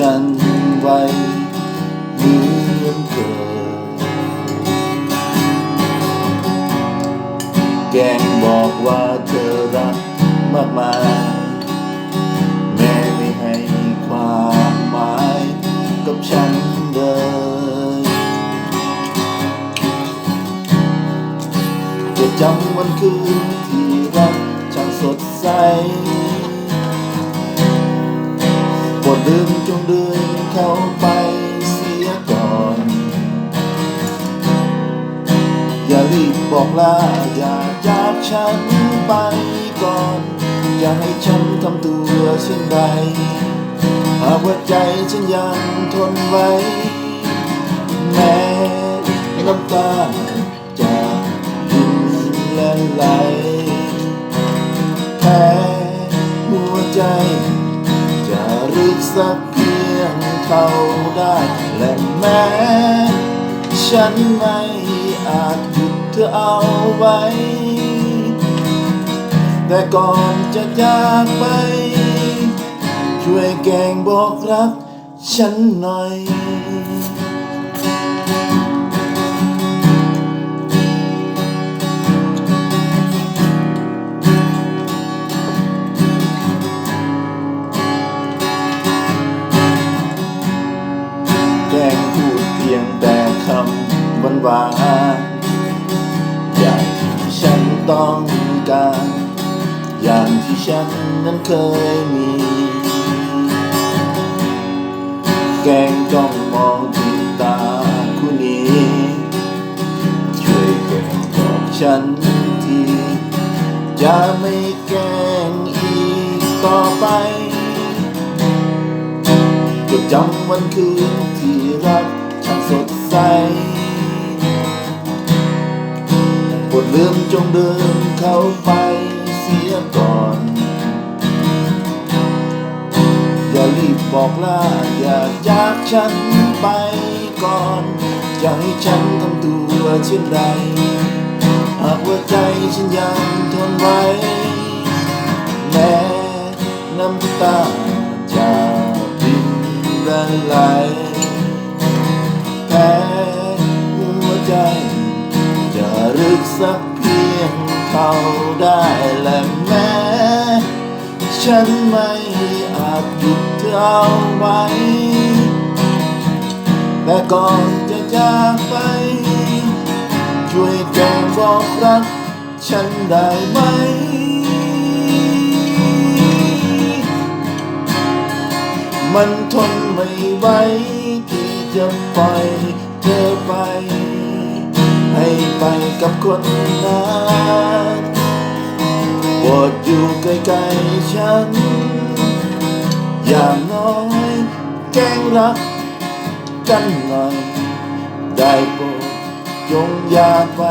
ฉันไว้เหมเธอแกงบอกว่าเธอรักมากมายแม่ไม่ให้ความหมายกับฉันเลยจะจำวันคืนที่รักช่างสดใส จงเดินเข้าไปเสียก่อน อย่ารีบบอกลาอย่าจากฉันไปก่อน อย่าให้ฉันทำตัวเช่นไรหากว่าใจฉันยังทนไว้ แม้น้ำตาจะรินและไหลแพ้หัวใจจะรึกสัก เพียงเท่าได้ และแม้ฉันไม่อาจหยุดเธอเอาไว้ แต่ก่อนจะจากไป ช่วยแกงบอกรักฉันหน่อย หวานหวาอย่างที่ฉันต้องการ อย่างที่ฉันนั้นเคยมี แกงจ้องมองที่ตาคู่นี้ ช่วยแกงบอกฉันทีจะไม่แกงอีกต่อไปจดจำวันคืนที่รักช่างสดใส ดลืมจงเดินเข้าไปเสียก่อน อย่ารีบบอกลาอย่าจากฉันไปก่อน อย่าให้ฉันทำตัวเช่นไรหากว่าใจฉันยังทนไว้ แม้น้ำตาจะรินและไหลแพ้หัวใจึกสักเพียงเท่าได้และแม้ ฉันไม่อาจหยุดเธอไว้ แต่ก่อนจะจากไป ช่วยแกล้งบอกรัก ฉันได้ไหมมันทนไม่ไหวที่จะปล่อยเธอไป ให้ไปกับคนนั้นโปรดอยู่ใกล้ๆฉัน อย่างน้อยแกล้งรักกันหน่อยได้โปรดจงอย่าไป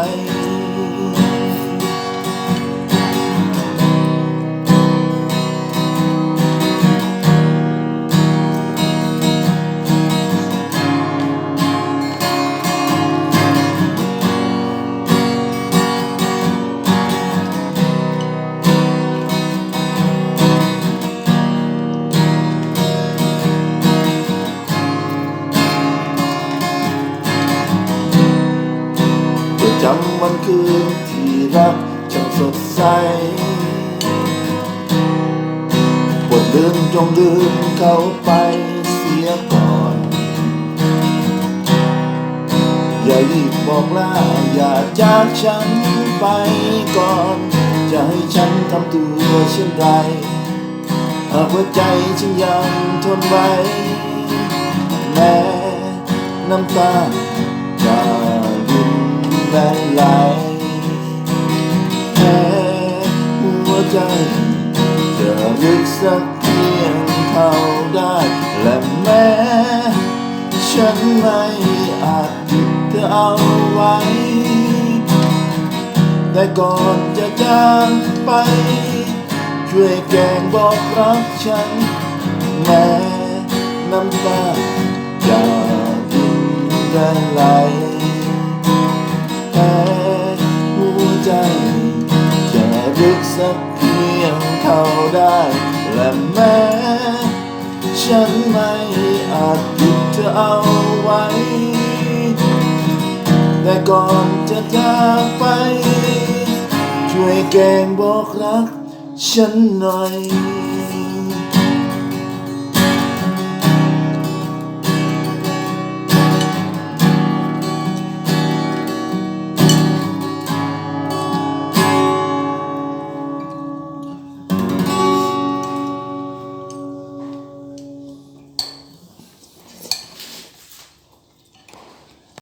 วันคืนที่รักช่างสดใสบทลืมจงลืมเขาไปเสียก่อน อย่ารีบบอกลาอย่าจากฉันไปก่อน จะให้ฉันทำตัวเช่นไรหากว่าใจฉันยังทนไว้แม้น้ำตา ใจจะลึกสักเพียงเท่าได้ และแม้ฉันไม่อาจหยุดเธอเอาไว้ แต่ก่อนจะจากไป ช่วยแกงบอกรักฉัน แม้น้ำตาจะรินและไหล อาจหยุดเธอเอาไว้ แต่ก่อนจะจากไป ช่วยแกงบอกรักฉันหน่อย